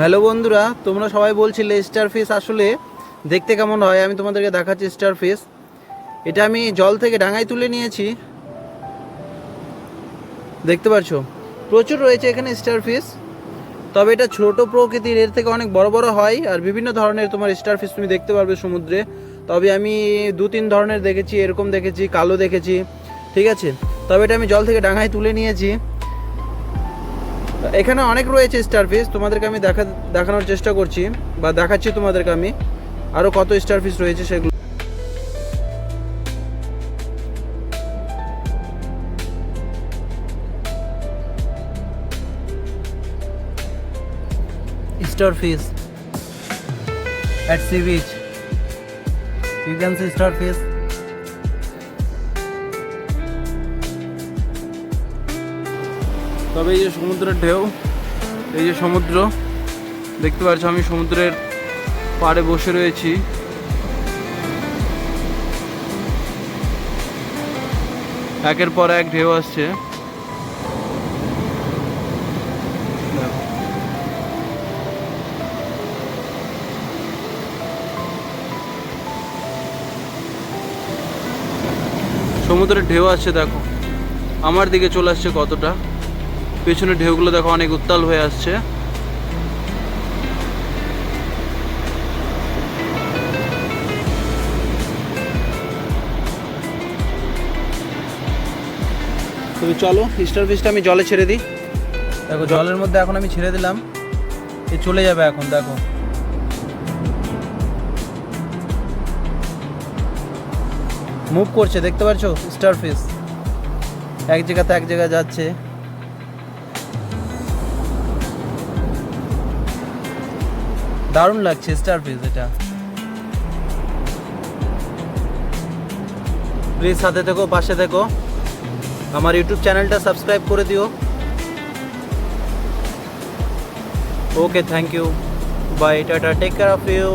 Hello বন্ধুরা, তোমরা সবাই বলছিলে স্টার ফিশ আসলে দেখতে কেমন হয়? আমি তোমাদেরকে দেখাচ্ছি স্টার ফিশ এটা আমি জল থেকে ডাঙায় তুলে নিয়েছি। দেখতে পাচ্ছ প্রচুর রয়েছে এখানে স্টার ফিশ তবে এটা ছোট প্রকৃতির, এর থেকে অনেক বড় বড় হয়। আর বিভিন্ন ধরনের তোমার স্টার ফিশ তুমি দেখতে পারবে সমুদ্রে। তবে আমি দু তিন ধরনের দেখেছি, এরকম দেখেছি, কালো দেখেছি, ঠিক আছে? তবে এটা আমি জল থেকে ডাঙায় তুলে নিয়েছি। এখানে অনেক রয়েছে স্টার ফিশ তোমাদেরকে আমি দেখা দেখানোর চেষ্টা করছি বা দেখাচ্ছি তোমাদেরকে আমি। আরও কত স্টার ফিশ রয়েছে সেগুলো। Fish at sea beach you can see star তবে এই যে সমুদ্রের ঢেউ, এই যে সমুদ্র, দেখতে পাচ্ছ আমি সমুদ্রের পাড়ে বসে রয়েছি। একের পর এক ঢেউ আসছে। সমুদ্রের ঢেউ আসছে, দেখো। আমার দিকে চলে আসছে কতটা? পেছনে ঢেউগুলো দেখো অনেক উত্তাল হয়ে আসছে। তুমি চলো স্টার ফিশটা আমি জলে ছেড়ে দিই। দেখো, জলের মধ্যে এখন আমি ছেড়ে দিলাম। এ চলে যাবে এখন, দেখো। মুভ করছে, দেখতে পাচ্ছ? স্টার ফিশ এক জায়গাতে এক জায়গায় যাচ্ছে। দারুণ লাগছে স্টার ফিজ এটা। প্লিজ সাথে থেকো, পাশে থেকো। আমার ইউটিউব চ্যানেলটা সাবস্ক্রাইব করে দিও। Okay thank you bye tata take care of you